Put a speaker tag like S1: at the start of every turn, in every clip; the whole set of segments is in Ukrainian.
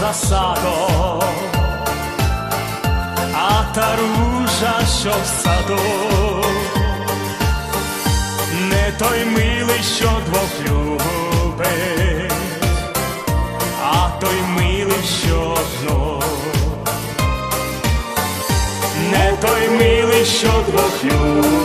S1: за садом, а та ружа, що в саду, не той милий, що двох любить, а той милий, що одно. Не той милий, що двох любить,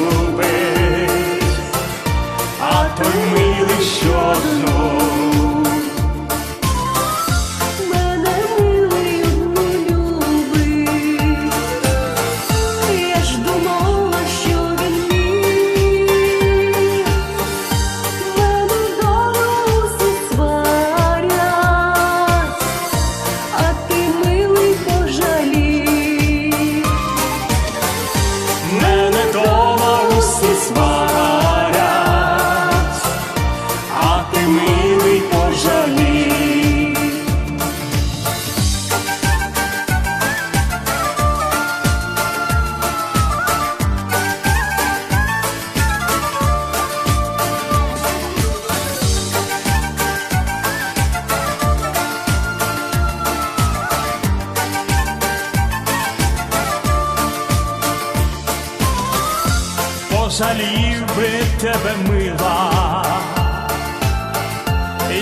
S1: Пожалів би тебе мила,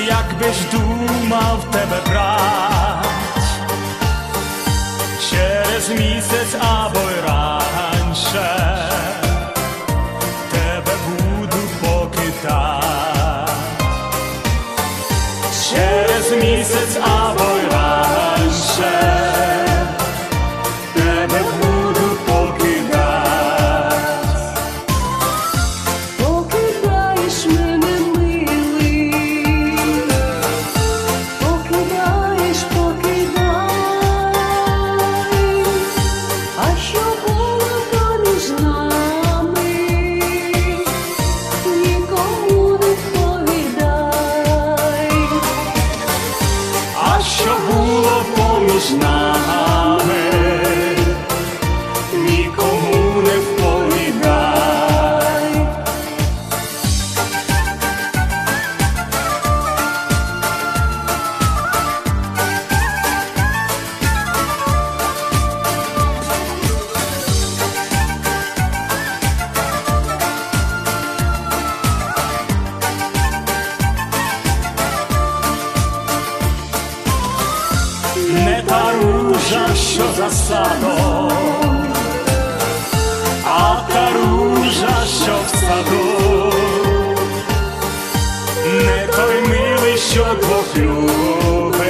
S1: як би ж думав тебе брать, через місяць або й раніше тебе буду покидати, через місяць або
S2: сторожа, що
S1: за садом, а та ружа, що в саду, не той милий, що двох любить,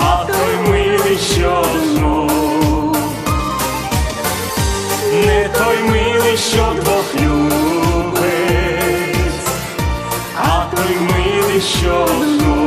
S1: а той милий, що одну, не той милий, що двох любить, а той милий, що одну.